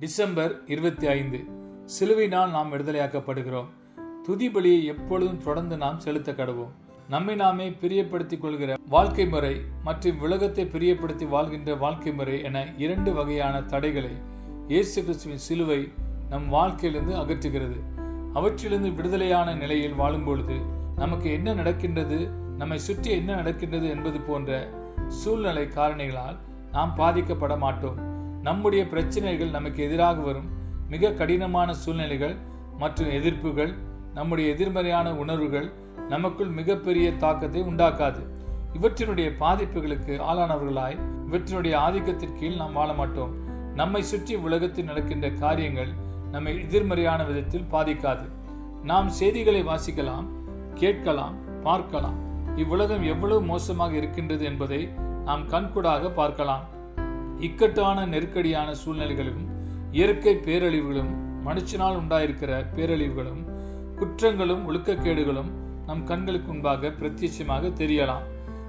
December இருபத்தி ஐந்து. சிலுவையினால் நாம் விடுதலையாக்கப்படுகிறோம். துதி பலியை எப்பொழுதும் தொடர்ந்து நாம் செலுத்த கடவோம் நம்மை நாமே பிரியப்படுத்திக் கொள்கிற வாழ்க்கை முறை மற்றும் உலகத்தை பிரியப்படுத்தி வாழ்கின்ற வாழ்க்கை முறை என இரண்டு வகையான தடைகளை இயேசு கிறிஸ்துவின் சிலுவை நம் வாழ்க்கையிலிருந்து அகற்றுகிறது. அவற்றிலிருந்து விடுதலையான நிலையில் வாழும்பொழுது நமக்கு என்ன நடக்கின்றது நம்மை சுற்றி என்ன நடக்கின்றது என்பது போன்ற சூழ்நிலை காரணிகளால் நாம் பாதிக்கப்பட மாட்டோம். நம்முடைய பிரச்சனைகள் நமக்கு எதிராக வரும். மிக கடினமான சூழ்நிலைகள் மற்றும் எதிர்ப்புகள் நம்முடைய எதிர்மறையான உணர்வுகள் நமக்குள் மிகப்பெரிய தாக்கத்தை உண்டாக்காது. இவற்றினுடைய பாதிப்புகளுக்கு ஆளானவர்களாய் இவற்றினுடைய ஆதிக்கத்தின் கீழ் நாம் வாழ மாட்டோம். நம்மை சுற்றி உலகத்தில் நடக்கின்ற காரியங்கள் நம்மை எதிர்மறையான விதத்தில் பாதிக்காது. நாம் செய்திகளை வாசிக்கலாம் கேட்கலாம் பார்க்கலாம். இவ்வுலகம் எவ்வளவு மோசமாக இருக்கின்றது என்பதை நாம் கண்கூடாக பார்க்கலாம். இக்கட்டான நெருக்கடியான சூழ்நிலைகளும் இயற்கை பேரழிவுகளும் மனுஷனால் உண்டாயிருக்கிற பேரழிவுகளும் குற்றங்களும் ஒழுக்கக்கேடுகளும் நம் கண்களுக்கு முன்பாக பிரத்யட்சமாக தெரியலாம்.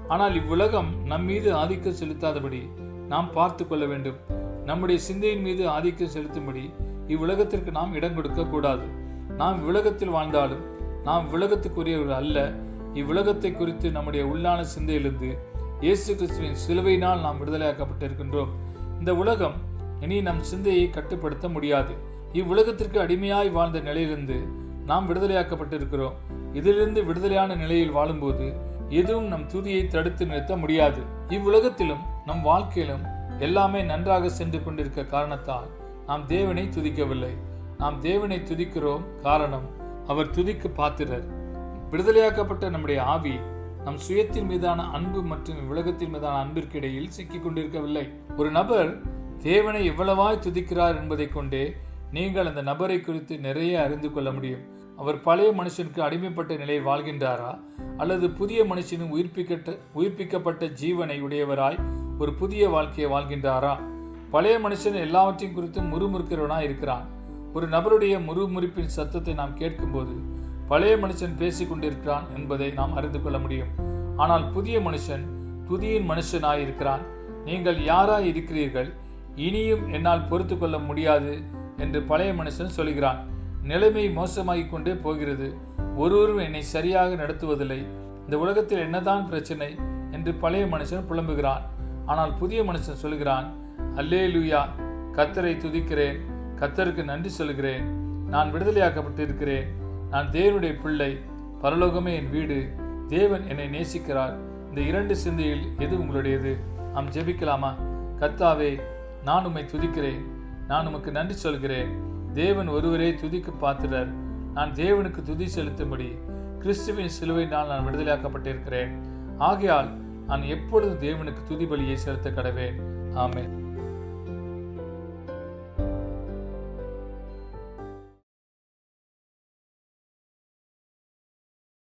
ஆனால் இவ்வுலகம் நம் மீது ஆதிக்கம் செலுத்தாதபடி நாம் பார்த்து கொள்ள வேண்டும். நம்முடைய சிந்தையின் மீது ஆதிக்கம் செலுத்தும்படி இவ்வுலகத்திற்கு நாம் இடம் கொடுக்க கூடாது. நாம் இவ்வுலகத்தில் வாழ்ந்தாலும் நாம் இவ்வுலகத்துக்குரியவர்கள் அல்ல. இவ்வுலகத்தை குறித்து நம்முடைய உள்ளான சிந்தையிலிருந்து இயேசு கிறிஸ்துவின் சிலுவையினால் நாம் விடுதலையாக்கப்பட்டிருக்கின்றோம். இந்த உலகம் இனி நம் சிந்தையை கட்டுப்படுத்த முடியாது. இவ்வுலகத்திற்கு அடிமையாய் வாழ்ந்த நிலையிலிருந்து நாம் விடுதலையாக்கப்பட்டிருக்கிறோம். இதிலிருந்து விடுதலையான நிலையில் வாழும்போது எதுவும் நம் துதியை தடுத்து நிறுத்த முடியாது. இவ்வுலகத்திலும் நம் வாழ்க்கையிலும் எல்லாமே நன்றாக சென்று கொண்டிருக்க காரணத்தால் நாம் தேவனை துதிக்கவில்லை. நாம் தேவனை துதிக்கிறோம் காரணம் அவர் துதிக்கு பாத்திரர். விடுதலையாக்கப்பட்ட நம்முடைய ஆவி நம் சுயத்தின் மீதான அன்பு மற்றும் உலகத்தின் மீதான அன்பிற்கு இடையில் சிக்கிக் கொண்டிருக்கவில்லை ஒரு நபர் தேவனை எவ்வளவாய் துதிக்கிறார் என்பதை கொண்டே நீங்கள் அந்த நபரை குறித்து நிறைய அறிந்து கொள்ள முடியும். அவர் பழைய மனுஷனுக்கு அடிமைப்பட்ட நிலையில் வாழ்கின்றாரா? அல்லது புதிய மனுஷனும் உயிர்ப்பிக்கட்ட உயிர்ப்பிக்கப்பட்ட ஜீவனை உடையவராய் ஒரு புதிய வாழ்க்கையை வாழ்கின்றாரா? பழைய மனுஷன் எல்லாவற்றையும் குறித்து முறுமுறுக்கிறவனாய் இருக்கிறான். ஒரு நபருடைய முறுமுறுப்பின் சத்தத்தை நாம் கேட்கும்போது பழைய மனுஷன் பேசிக் கொண்டிருக்கிறான் என்பதை நாம் அறிந்து கொள்ள முடியும். ஆனால் புதிய மனுஷன் துதியின் மனுஷனாயிருக்கிறான். நீங்கள் யாராய் இருக்கிறீர்கள்? இனியும் என்னால் பொறுத்து கொள்ள முடியாது என்று பழைய மனுஷன் சொல்கிறான். நிலைமை மோசமாகிக் கொண்டே போகிறது. ஒருவரும் என்னை சரியாக நடத்துவதில்லை. இந்த உலகத்தில் என்னதான் பிரச்சனை என்று பழைய மனுஷன் புலம்புகிறான். ஆனால் புதிய மனுஷன் சொல்கிறான் அல்லே லூயா கத்தரை துதிக்கிறேன். கத்தருக்கு நன்றி சொல்கிறேன். நான் விடுதலையாக்கப்பட்டிருக்கிறேன். நான் தேவனுடைய பிள்ளை பரலோகமே என் வீடு தேவன் என்னை நேசிக்கிறார். இந்த இரண்டு சிந்தையில் எது உங்களுடையது? நாம் ஜெபிக்கலாமா? கத்தாவே நான் உம்மை துதிக்கிறேன். நான் உமக்கு நன்றி சொல்கிறேன். தேவன் ஒருவரே துதிக்கு பாத்திரர். நான் தேவனுக்கு துதி செலுத்தும்படி கிறிஸ்துவின் சிலுவையினால் நான் விடுதலையாக்கப்பட்டிருக்கிறேன். ஆகையால் நான் எப்பொழுதும் தேவனுக்கு துதி பலியை செலுத்த கடவேன் ஆமேன்.